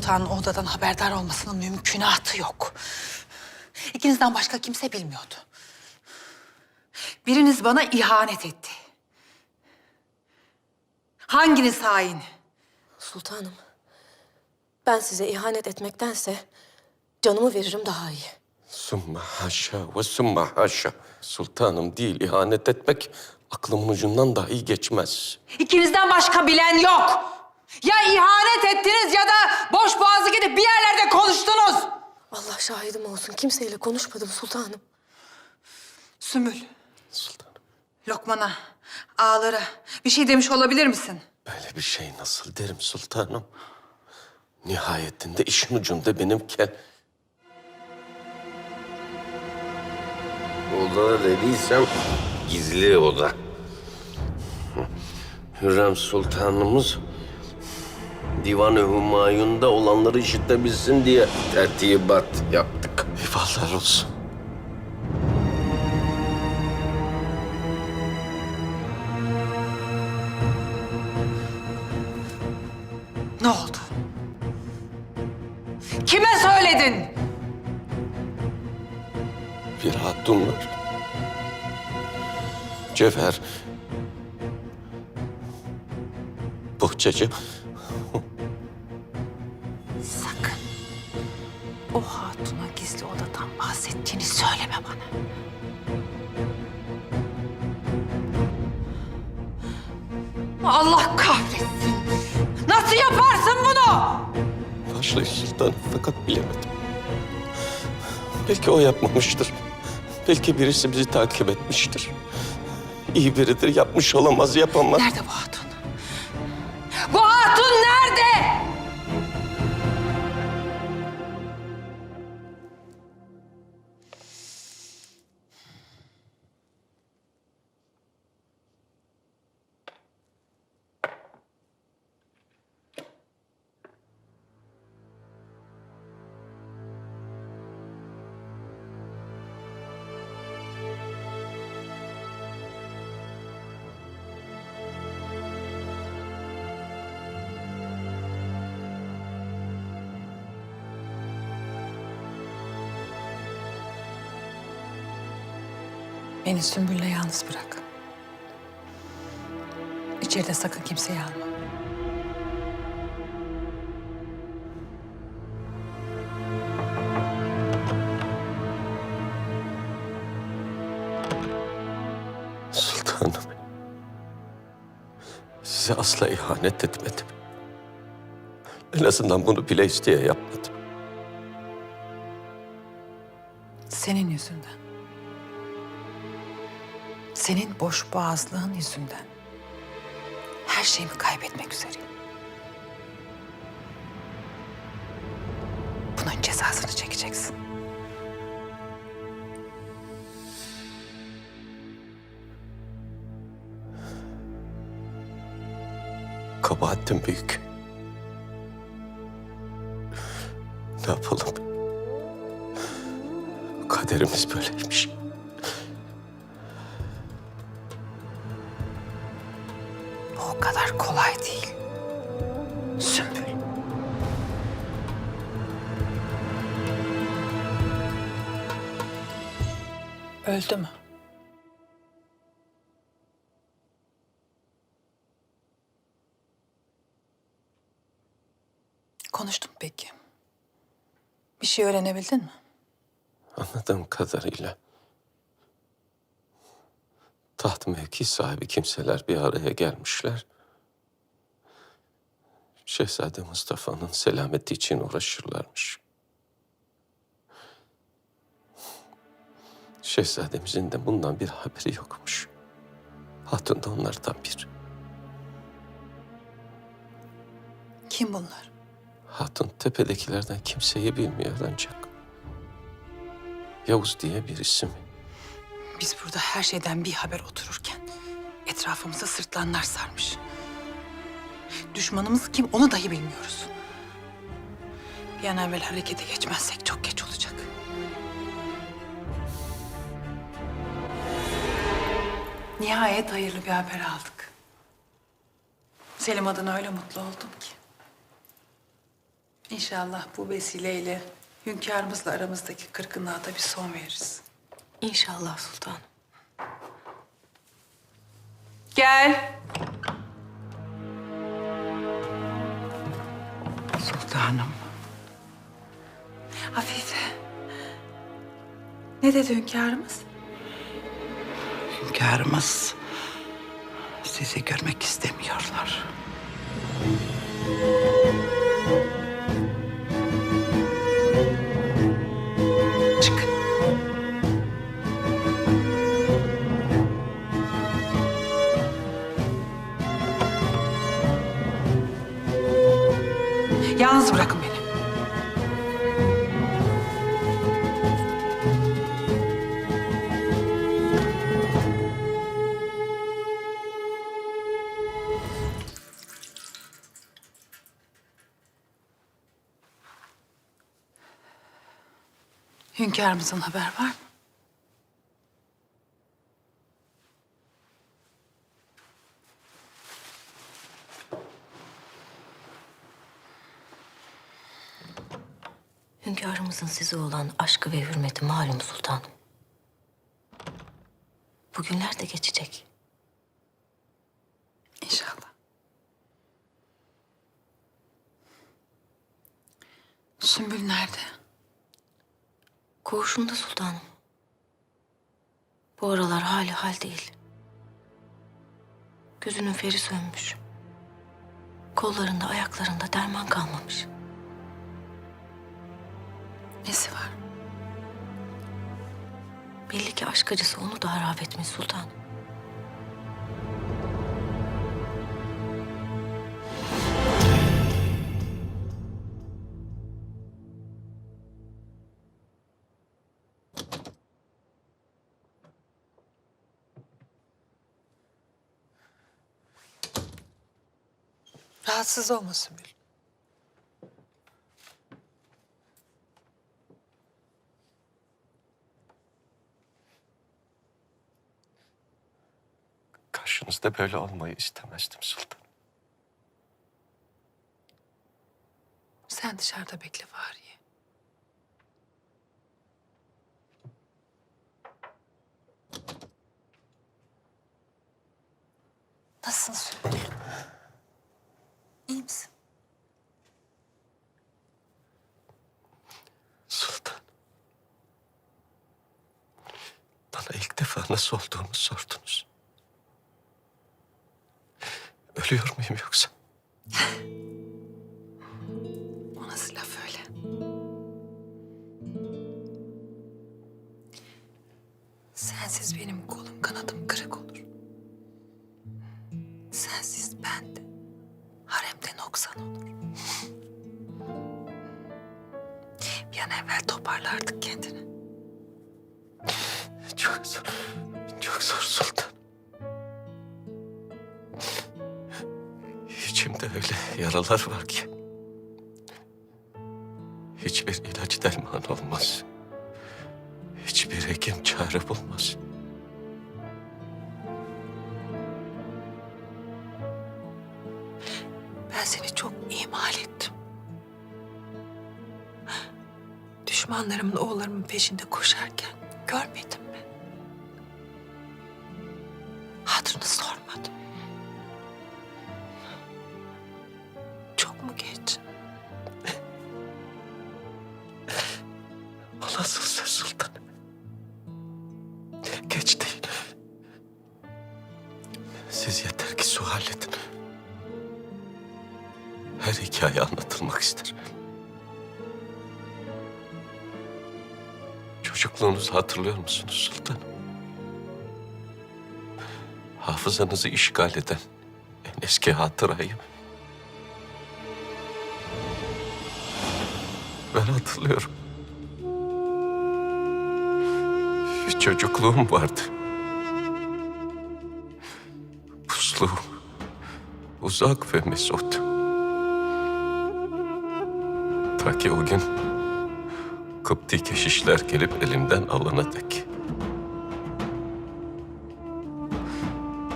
Sultan'ın odadan haberdar olmasının mümkünatı yok. İkinizden başka kimse bilmiyordu. Biriniz bana ihanet etti. Hanginiz hain? Sultanım, ben size ihanet etmektense canımı veririm daha iyi. Sümme haşa ve sümme haşa. Sultanım değil, ihanet etmek aklımın ucundan dahi geçmez. İkinizden başka bilen yok. Ya ihanet ettiniz ya da boş boğazı gidip bir yerlerde konuştunuz. Allah şahidim olsun, kimseyle konuşmadım sultanım. Sümbül, Sultanım, Lokman'a, ağalara bir şey demiş olabilir misin? böyle bir şey nasıl derim sultanım? Nihayetinde işin ucunda benim kel... Oda dediysem gizli oda. Hürrem Sultanımız Divan-ı Humayun'da olanları işitebilsin diye tertibat yaptık. Eyvallah olsun. Ne oldu? Kime söyledin? Bir hatun var. Cevher. Bohçacı. Allah kahretsin. Nasıl yaparsın bunu? Başlayın sultanım fakat bilemedim. Belki o yapmamıştır. Belki birisi bizi takip etmiştir. İyi biridir, yapmış olamaz, yapamaz. Nerede bu hatun? Beni Sümbül'le yalnız bırak. İçeride sakın kimseyi alma. Sultanım. Size asla ihanet etmedim. En azından bunu bile isteye yapmadım. Senin yüzünden. Senin boş boğazlığın yüzünden. Her şeyimi kaybetmek üzereyim. Bunun cezasını çekeceksin. Kabahatim büyük. Ne yapalım? Kaderimiz böyleymiş. O kadar kolay değil. Sümbül. Öldü mü? Konuştum peki. Bir şey öğrenebildin mi? Anladığım kadarıyla taht mevki sahibi kimseler bir araya gelmişler. Şehzade Mustafa'nın selameti için uğraşırlarmış. Şehzademizin de bundan bir haberi yokmuş. Hatun da onlardan bir. Kim bunlar? Hatun tepedekilerden kimseyi bilmiyor ancak. Yavuz diye bir isim. Biz burada her şeyden bir haber otururken etrafımızı sırtlanlar sarmış. Düşmanımız kim onu dahi bilmiyoruz. Bir an evvel harekete geçmezsek çok geç olacak. Nihayet hayırlı bir haber aldık. Selim adına öyle mutlu oldum ki. İnşallah bu vesileyle hünkârımızla aramızdaki kırgınlığa da bir son veririz. İnşallah sultanım. Gel. Sultanım. Afife. Ne dedi hünkârımız? Hünkârımız sizi görmek istemiyorlar. Hünkârımızın haber var mı? Hünkârımızın size olan aşkı ve hürmeti malum sultanım. Bugünler de geçecek. İnşallah. Sümbül nerede? Koğuşunda sultanım. Bu aralar hali hal değil. Gözünün feri sönmüş. Kollarında ayaklarında derman kalmamış. Nesi var? Belli ki aşk acısı onu da harap etmiş sultanım. Rahatsız olma Sümbül. Karşınızda böyle olmayı istemezdim sultan. Sen dışarıda bekle Fahriye. Nasılsın Sümbül? İyi misin? Sultan. Bana ilk defa nasıl olduğumu sordunuz. Ölüyor muyum yoksa? O nasıl laf öyle? Sensiz benim kolum kanadım kırık olur. Sensiz ben de noksan olur. Bir an evvel toparlardık kendini. Çok zor. Çok zor sultan. İçimde öyle yaralar var ki. Hiçbir ilaç derman olmaz. Hiçbir hekim çare bulmaz. Ben seni çok ihmal ettim. Düşmanlarımın oğullarımın peşinde koşarken görmedim hatırlıyor musunuz sultanım? Hafızanızı işgal eden en eski hatırayı. Ben hatırlıyorum. Bir çocukluğum vardı. Puslu, uzak ve mesut. Ta ki o gün Kıpti keşişler gelip elimden alana dek.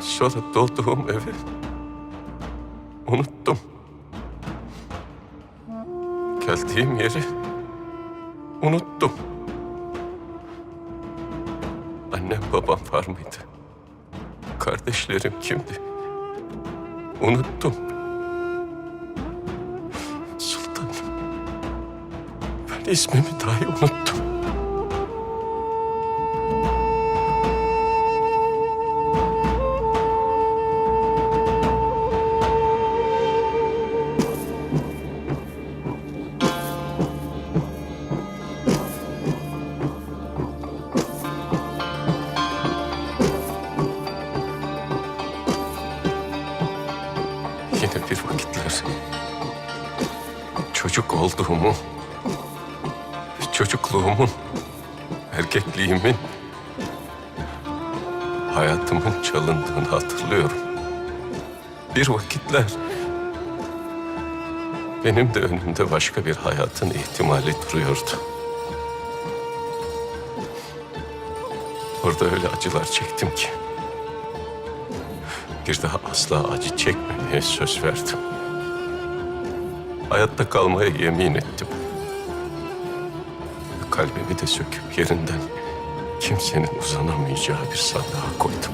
Sonra doğduğum evi unuttum. Geldiğim yeri unuttum. Annem babam var mıydı? Kardeşlerim kimdi? Unuttum. İsmimi dahi unuttum. Erkekliğimin, hayatımın çalındığını hatırlıyorum. Bir vakitler benim de önümde başka bir hayatın ihtimali duruyordu. Orada öyle acılar çektim ki. Bir daha asla acı çekmemeye söz verdim. Hayatta kalmaya yemin ettim. Kalbimi de söküp yerinden kimsenin uzanamayacağı bir sandığa koydum.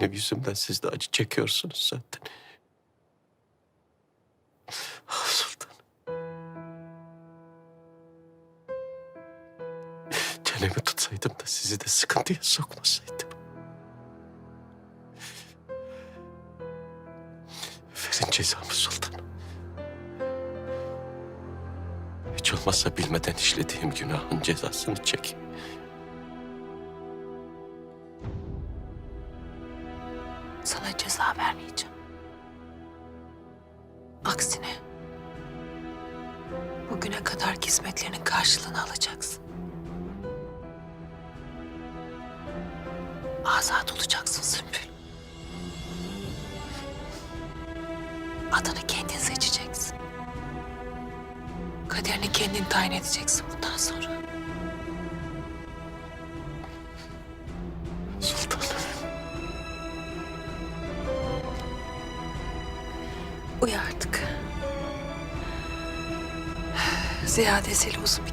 Benim yüzümden siz de acı çekiyorsunuz zaten. Ah sultanım. Çenemi tutsaydım da sizi de sıkıntıya sokmasaydım. Verin cezamı sultanım. Hiç olmazsa bilmeden işlediğim günahın cezasını çek. Azat olacaksın Sümbül. Adını kendin seçeceksin. Kaderini kendin tayin edeceksin bundan sonra. Sultanım. Uyu artık. Ziyadesiyle uzun bir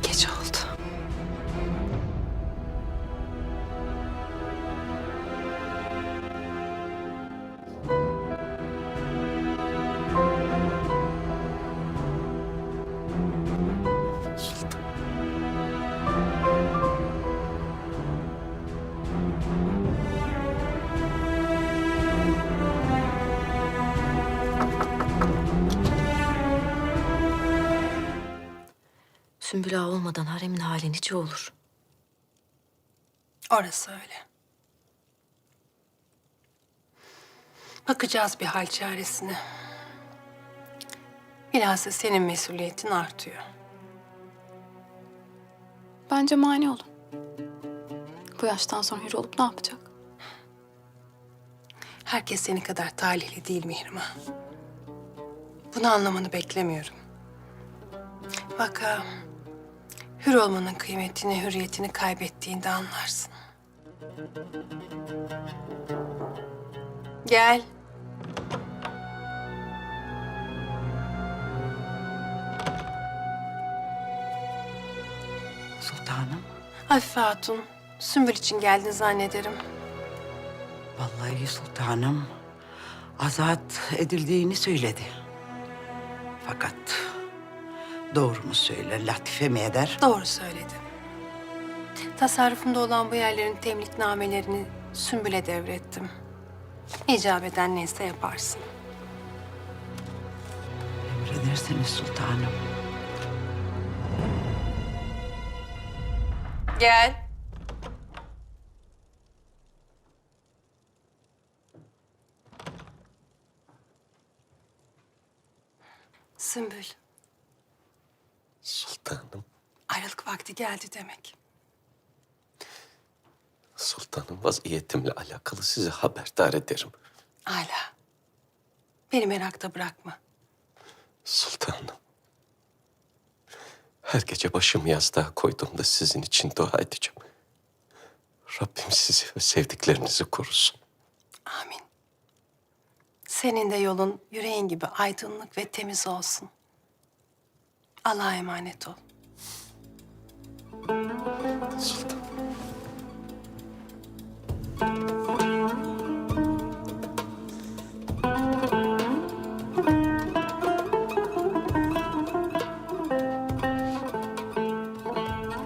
Ağa olmadan haremin hali nice olur. Orası öyle. Bakacağız bir hal çaresine. Bilhassa senin mesuliyetin artıyor. Bence mani olun. Bu yaştan sonra hür olup ne yapacak? Herkes seni kadar talihli değil Mihrimah. Bunu anlamanı beklemiyorum. Bak hür olmanın kıymetini, hürriyetini kaybettiğinde anlarsın. Gel. Sultanım, Afife Hatun, Sümbül için geldin zannederim. vallahi sultanım azat edildiğini söyledi. Fakat doğru mu söyler, latife mi eder? Doğru söyledi. Tasarrufumda olan bu yerlerin temliknamelerini Sümbül'e devrettim. İcap eden neyse yaparsın. Emredersiniz sultanım. Gel. Sümbül, Sultanım, ayrılık vakti geldi demek. sultanım vaziyetimle alakalı sizi haberdar ederim. Hala. Beni merakta bırakma. Sultanım. Her gece başımı yastığa koyduğumda sizin için dua edeceğim. Rabbim sizi ve sevdiklerinizi korusun. Amin. Senin de yolun yüreğin gibi aydınlık ve temiz olsun. Allah'a emanet ol. Sultan.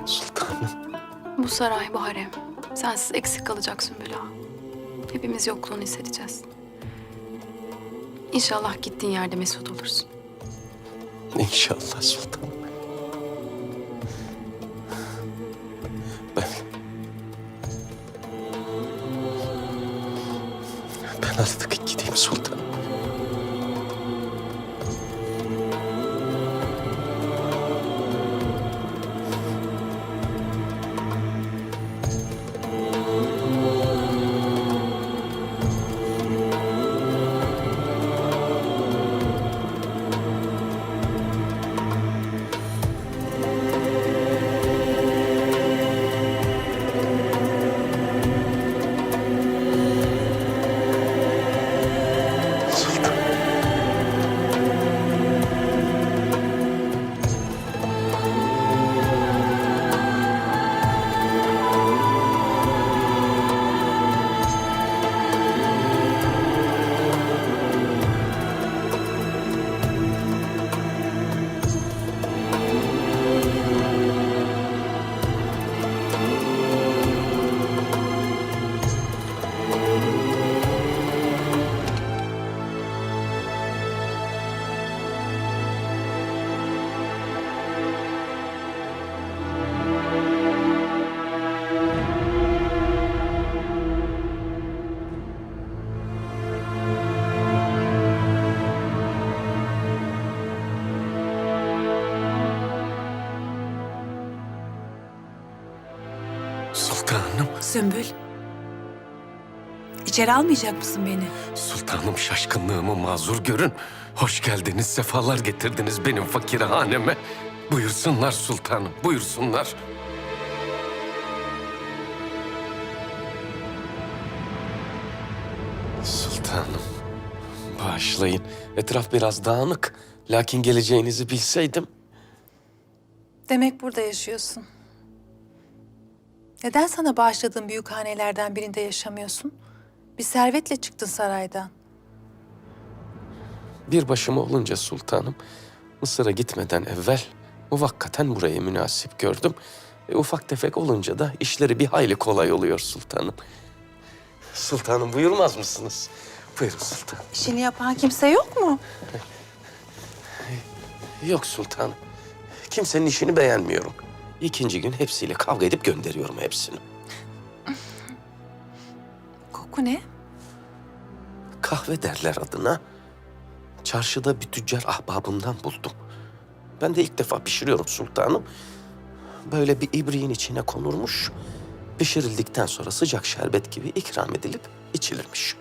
Sultanım. Bu saray, bu harem. Sensiz eksik kalacak Sümbül Ağa. Hepimiz yokluğunu hissedeceğiz. İnşallah gittiğin yerde mesut olursun. İnşallah sultanım. Ben... Ben artık Sümbül. İçeri almayacak mısın beni? Sultanım şaşkınlığımı mazur görün. Hoş geldiniz, sefalar getirdiniz benim fakir haneme. Buyursunlar sultanım, buyursunlar. Sultanım, bağışlayın. Etraf biraz dağınık. Lakin geleceğinizi bilseydim... Demek burada yaşıyorsun. Neden sana bağışladığım büyük hanelerden birinde yaşamıyorsun? Bir servetle çıktın saraydan. Bir başıma olunca sultanım, Mısır'a gitmeden evvel muvakkaten burayı münasip gördüm. E, ufak tefek olunca da işleri bir hayli kolay oluyor sultanım. Sultanım buyurmaz mısınız? Buyurun sultanım. İşini yapan kimse yok mu? Yok sultanım. Kimsenin işini beğenmiyorum. İkinci gün hepsiyle kavga edip gönderiyorum hepsini. Koku ne? Kahve derler adına. Çarşıda bir tüccar ahbabımdan buldum. Ben de ilk defa pişiriyorum sultanım. Böyle bir ibriğin içine konurmuş. Pişirildikten sonra sıcak şerbet gibi ikram edilip içilirmiş.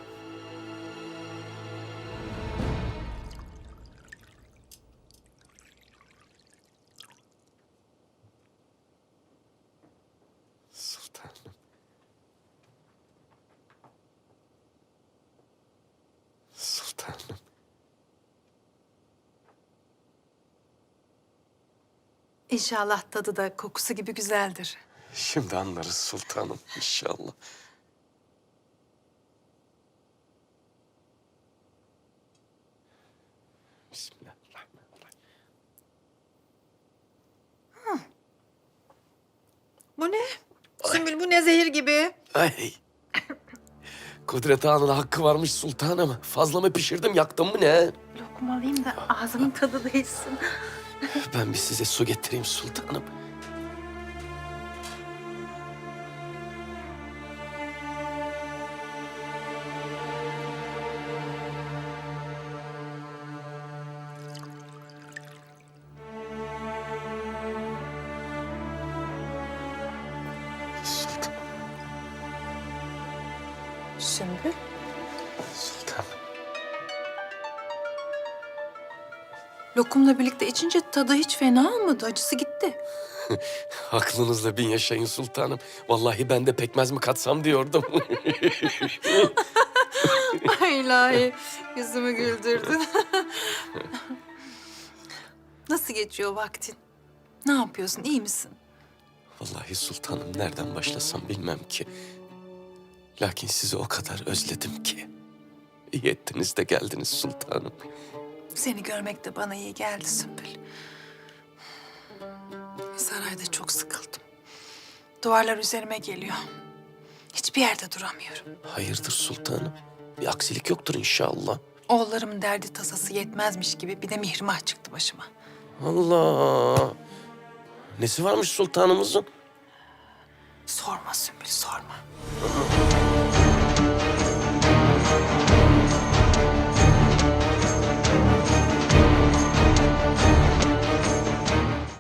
İnşallah tadı da kokusu gibi güzeldir. Şimdi anlarız sultanım inşallah. Bismillahirrahmanirrahim. Bu ne? Sümbül bu ne zehir gibi? Ay. Kudret Ağa'nın hakkı varmış sultanım. Fazla mı pişirdim yaktım mı ne? Lokum alayım da ağzımın tadı değişsin. Ben bir size su getireyim sultanım. Lokumla birlikte içince tadı hiç fena olmadı. Acısı gitti. Aklınızla bin yaşayın sultanım. Vallahi ben de pekmez mi katsam diyordum. Ay ilahi yüzümü güldürdün. Nasıl geçiyor vaktin? Ne yapıyorsun? iyi misin? Vallahi sultanım nereden başlasam bilmem ki. Lakin sizi o kadar özledim ki. İyi ettiniz de geldiniz sultanım. Seni görmek de bana iyi geldi Sümbül. Sarayda çok sıkıldım. Duvarlar üzerime geliyor. Hiçbir yerde duramıyorum. Hayırdır sultanım? Bir aksilik yoktur inşallah. Oğullarımın derdi tasası yetmezmiş gibi bir de mihrimah çıktı başıma. Allah! Nesi varmış sultanımızın? Sorma Sümbül sorma.